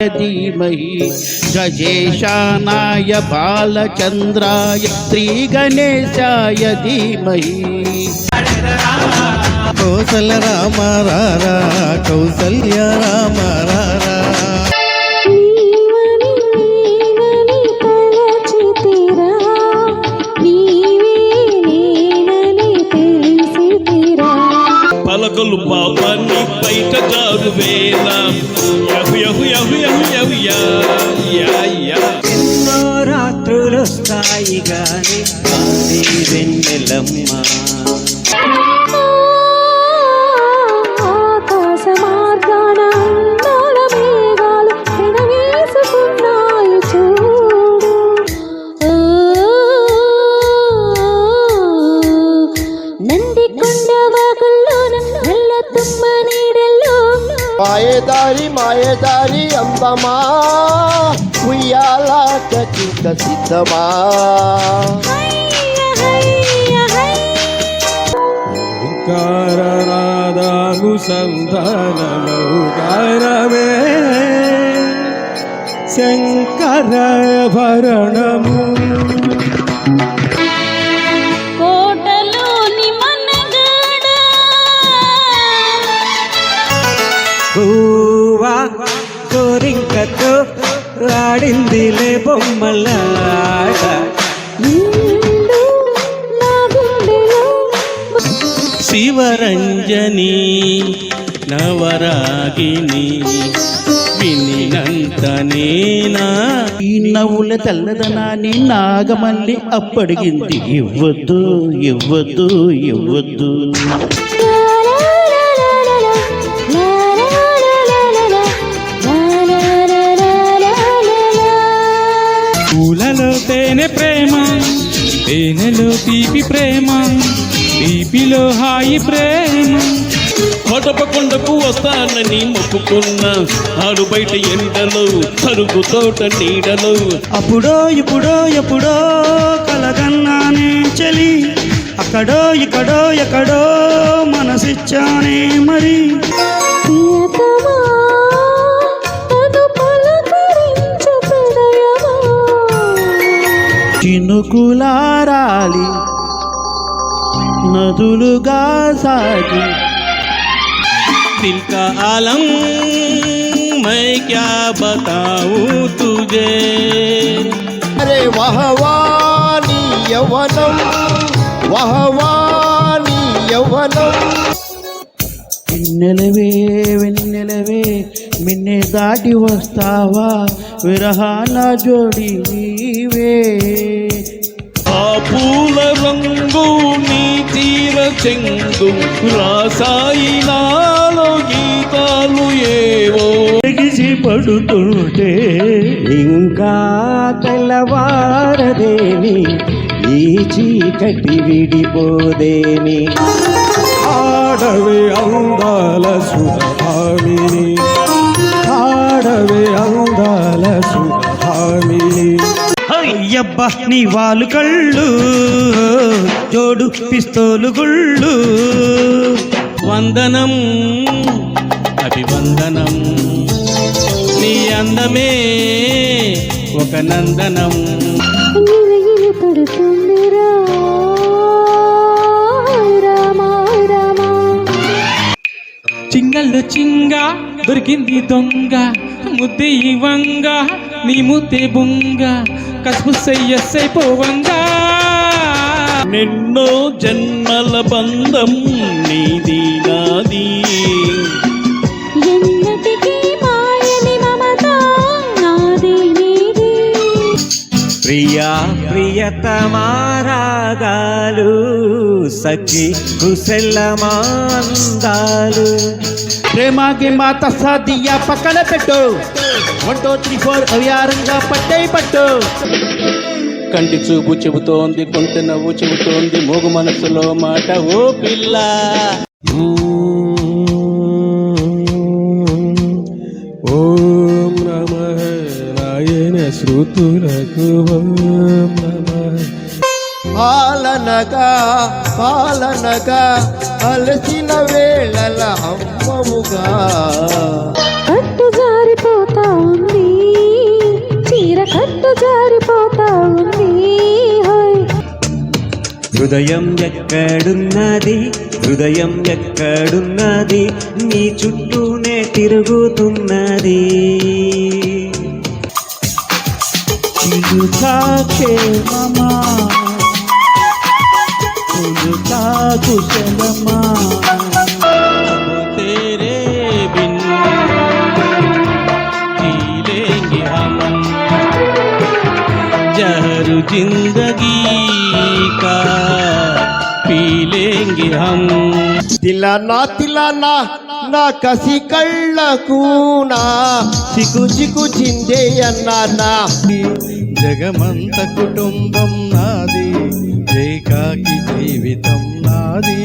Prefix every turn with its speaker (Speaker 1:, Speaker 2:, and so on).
Speaker 1: धीमहि गजेशानाय बालचन्द्राय श्रीगणेशाय धीमहि
Speaker 2: కౌసల్య రామ రారా కౌసల్య రామ రారా
Speaker 3: నీవని నేనని తలచితిరా నీవే నేనని తెలిసితిరా
Speaker 4: పలకలు పాపాన్ని బయట జారు
Speaker 5: ఎన్నో రాత్రులొస్తాయి గాని వెన్నెలమ్మ.
Speaker 6: మాయదారి మాయదారి అంబమా. ఉయ్యాల కచిత సిద్ధమా.
Speaker 3: హయ్య, హయ్య, హయ్య.
Speaker 2: శంకర భరణము
Speaker 5: గువ్వా కోరింకతో ఆడిందిలే బొమ్మలాట.
Speaker 1: శివరంజని నవరాగిని వినినంత నేనా ఈ నవ్వుల తెల్లదనాన్ని నాగమల్లి అప్పడిగింది. ఇవ్వద్దు ఇవ్వద్దు ఇవ్వద్దు.
Speaker 7: తేనెలో తీపి ప్రేమ తీపిలో హాయి ప్రేమ.
Speaker 4: కొండకు వస్తానని మొక్కుకున్న ఆడు బయట ఎండలో సరుకు తోట నీడలో.
Speaker 5: అప్పుడో ఇప్పుడో ఎప్పుడో కలగన్నానే చలి అక్కడో ఇక్కడో ఎక్కడో మనసిచ్చానే మరి.
Speaker 1: చినుకులారాలి. నదులుగా సాగి. దిల్కా ఆలం మై క్యా బతావు తుజే
Speaker 6: అరే వహవాని యవనం వహవాని యవనం.
Speaker 1: వెన్నెలవే వెన్నెలవే మిన్నే దాటి వస్తావా? విరహాల జోడి నీవే.
Speaker 4: ఆ పూల రంగు నీ తీర చెంగు రాసాయి నాలో గీతాలు ఏవో.
Speaker 5: ఎగిసి పడుతుంటే ఇంకా తెల్లవారదేమి ఈ చీకటి విడిపోదేమి?
Speaker 2: ఆడవే అందాల సుధామిని. ఆడవే అందాల సుధామిని
Speaker 5: అయ్యబ్బా నీ వాళ్ళు కళ్ళు జోడు పిస్తోలు గుళ్ళు.
Speaker 1: వందనం అభివందనం నీ అందమే ఒక నందనం.
Speaker 7: చింగళ్ళు చింగ దొరికింది దొంగ. ముద్దే ఇవంగ నీ ముద్దే బుంగ కసుపు సయ్యస్సై పోవంగా
Speaker 4: నిన్నో జన్మల బంధం నీది నాది.
Speaker 3: ఎన్నటికీ మాయని మమత నాది నీది.
Speaker 5: ప్రియా ప్రియతమారాగాలు సఖి కుశలమాందాలు
Speaker 1: ప్రేమాకి మాత సాదియా పక్కన పెట్టు. వన్ టూ త్రీ ఫోర్ అవ్యారంగా పట్టై పట్టు. కంటి చూపు చెబుతోంది కొంట నవ్వు చెబుతోంది మూగు మనసులో మాట ఓ పిల్ల!
Speaker 2: ఓం నమ నాయన శృతులకు ఓం నమ.
Speaker 6: పాలనగా పాలనగా అలసిన వేళల అమ్మముగా
Speaker 3: కట్టు జారిపోతా ఉంది చీర కట్టు జారిపోతా ఉంది
Speaker 5: హృదయం ఎక్కడున్నది హృదయం ఎక్కడున్నది నీ చుట్టూనే తిరుగుతున్నది. కుశలమా
Speaker 1: अब तेरे बिन जी लेंगे हम जहर जिंदगी का पी लेंगे हम
Speaker 6: తిలనా తిలనా నా కసి కళ్ళకు నా చికు చికు చిందే అన్నా
Speaker 8: జగమంత కుటుంబం నాది ఏకాకి జీవితం నాది